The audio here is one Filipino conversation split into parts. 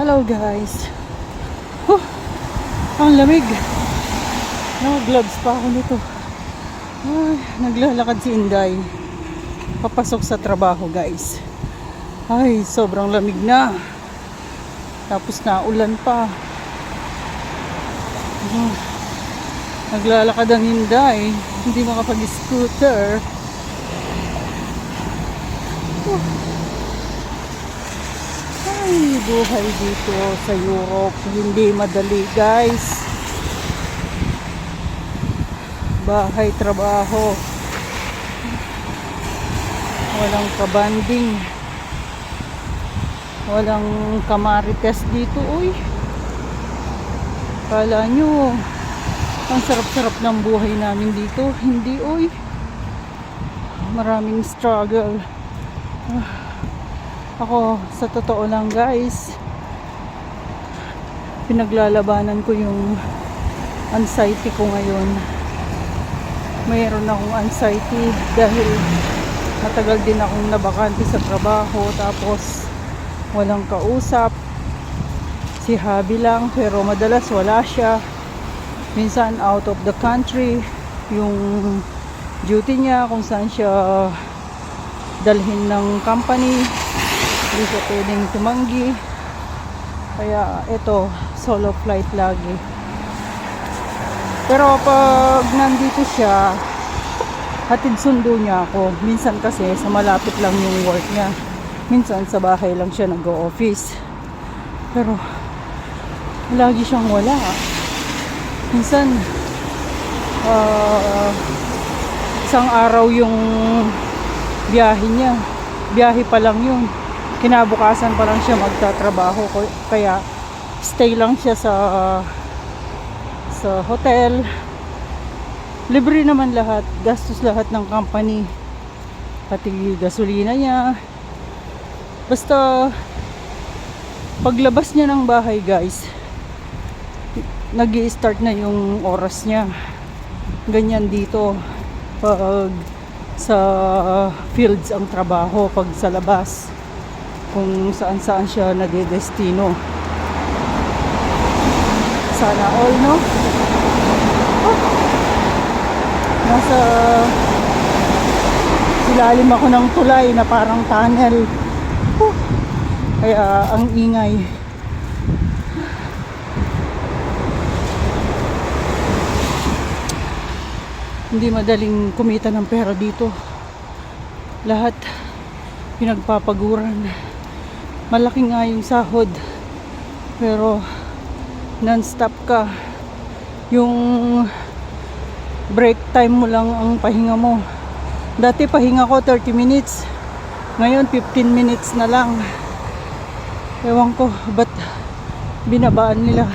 Hello guys. Huh, ang lamig. Nag-gloves pa ako nito. Ay, naglalakad si Inday. Papasok sa trabaho guys. Ay, sobrang lamig na. Tapos na ulan pa. Ah, naglalakad ang Inday. Hindi makapag-scooter. Ay, buhay dito sa Europe. Hindi madali, guys. Bahay, trabaho. Walang kabanding. Walang kamarites dito, uy. Kala nyo, ang sarap-sarap ng buhay namin dito. Hindi, uy. Maraming struggle. Ako, sa totoo lang guys, pinaglalabanan ko yung anxiety ko ngayon. Mayroon akong anxiety dahil matagal din akong nabakante sa trabaho tapos walang kausap. Si Habi lang pero madalas wala siya. Minsan out of the country yung duty niya kung saan siya dalhin ng company hindi siya pwedeng tumanggi. Kaya ito solo flight lagi. Pero pag nandito siya hatid sundo niya ako. Minsan kasi sa malapit lang yung work niya. Minsan sa bahay lang siya nag-office pero lagi siyang wala. Minsan ah, isang araw yung biyahe niya. Biyahe pa lang yun kinabukasan pa lang siya magtatrabaho kaya stay lang siya sa sa hotel. Libre naman lahat gastos lahat ng company pati gasolina niya. Basta paglabas niya ng bahay guys nag start na yung oras niya. Ganyan dito pag sa fields ang trabaho pag sa labas kung saan saan siya nadedestino. Sana all no? Oh. nasa silalim ako ng tulay na parang tunnel. Oh. kaya ang ingay. Hindi madaling kumita ng pera dito. Lahat pinagpapaguran malaki nga yung sahod. Pero non-stop ka. Yung break time mo lang ang pahinga mo. Dati pahinga ko 30 minutes. Ngayon 15 minutes na lang. Ewan ko ba't binabaan nila?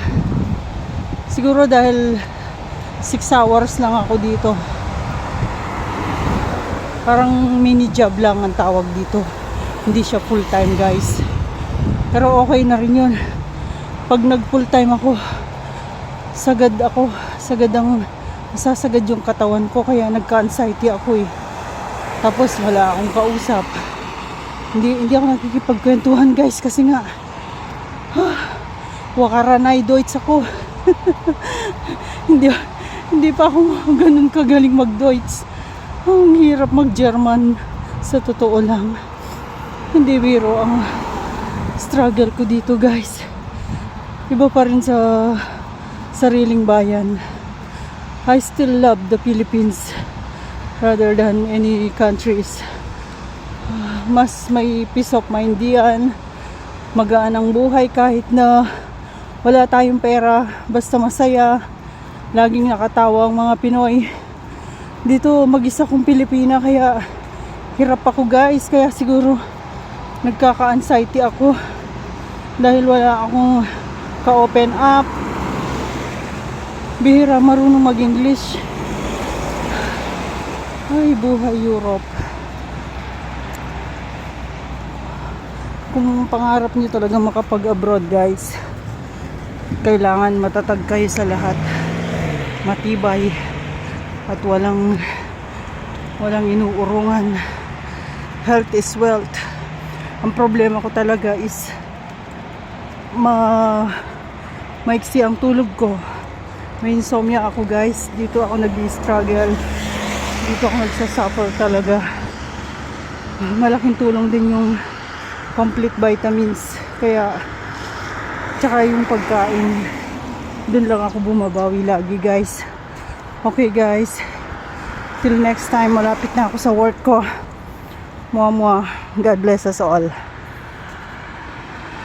Siguro dahil 6 hours lang ako dito. Parang mini job lang ang tawag dito. Hindi siya full time guys pero okay na rin yun. Pag nag full time ako sagad ako. Sagad ang masasagad yung katawan ko kaya nagka-anxiety ako eh. Tapos wala akong kausap. Hindi hindi ako nakikipagkwentuhan guys kasi nga wakaranay Deutsch ako. Hindi hindi pa ako ganun kagaling mag Deutsch ang hirap mag German sa totoo lang. Hindi biro ang struggle ko dito guys. Iba pa rin sa sariling bayan. I still love the Philippines rather than any countries. Mas may peace of mind diyan. Magaan ang buhay kahit na wala tayong pera basta masaya. Laging nakatawa ang mga Pinoy. Dito mag-isa kong Pilipina kaya hirap ako guys. Kaya siguro nagkaka-anxiety ako. Dahil wala akong ka-open up. Bihira marunong mag-English. Ay buhay Europe. Kung pangarap niyo talaga makapag-abroad guys kailangan matatag kayo sa lahat. Matibay at walang walang inuurungan. Health is wealth ang problema ko talaga is ma maiksi ang tulog ko. May insomnia ako guys. Dito ako nag-struggle. Dito ako nagsasuffer talaga. Malaking tulong din yung complete vitamins. Kaya, tsaka yung pagkain. Doon lang ako bumabawi lagi guys. Okay guys. Till next time, malapit na ako sa work ko. Mua mua. God bless us all.